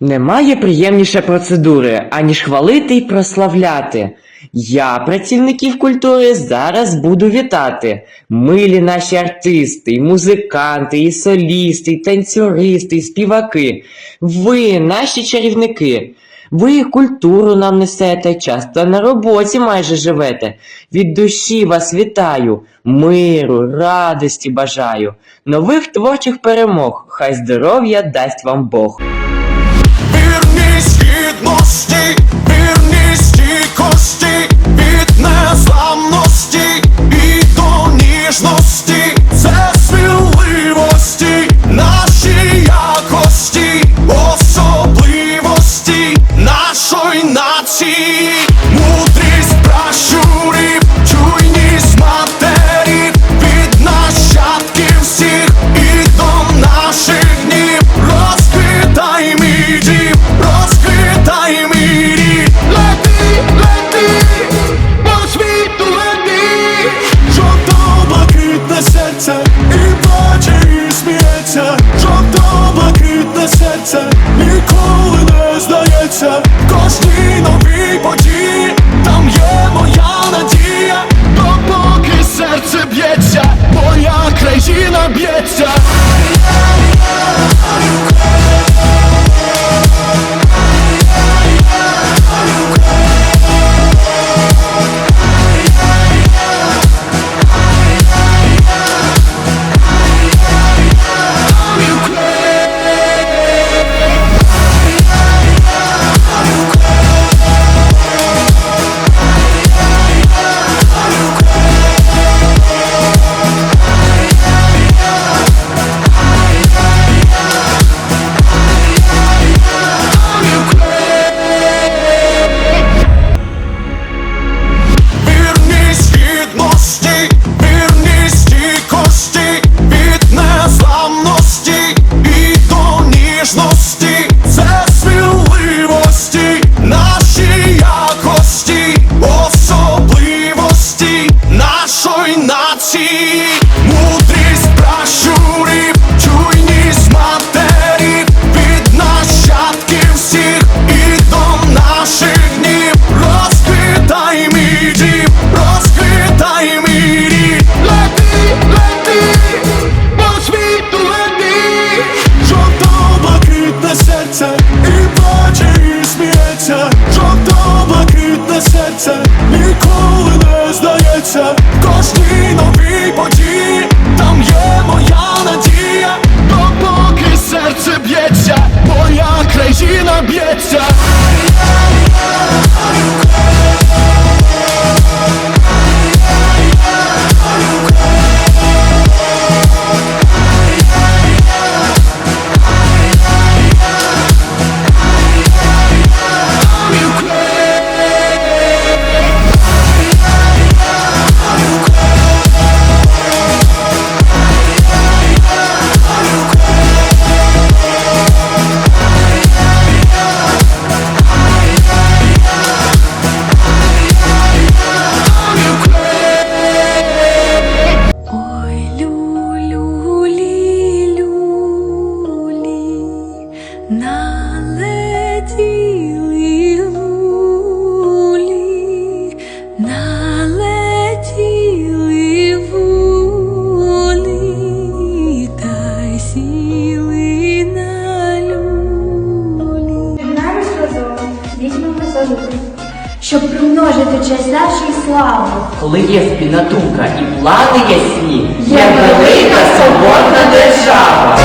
Немає приємніше процедури, аніж хвалити й прославляти. Я працівників культури зараз буду вітати. Милі наші артисти, і музиканти, і солісти, і танцюристи, і співаки. Ви наші чарівники. Ви культуру нам несете, часто на роботі майже живете. Від душі вас вітаю, миру, радості бажаю, нових творчих перемог, хай здоров'я дасть вам Бог. Гідності, вірність від незламності і до ніжності, це сміливості, наші якості, особливості нашої нації, і плаче, і сміється, жовто-блакитне серце, ніколи не здається, кожній новій події, там є моя надія, допоки. Нашої слави. Коли є спільна думка і плани ясні, є велика свободна держава.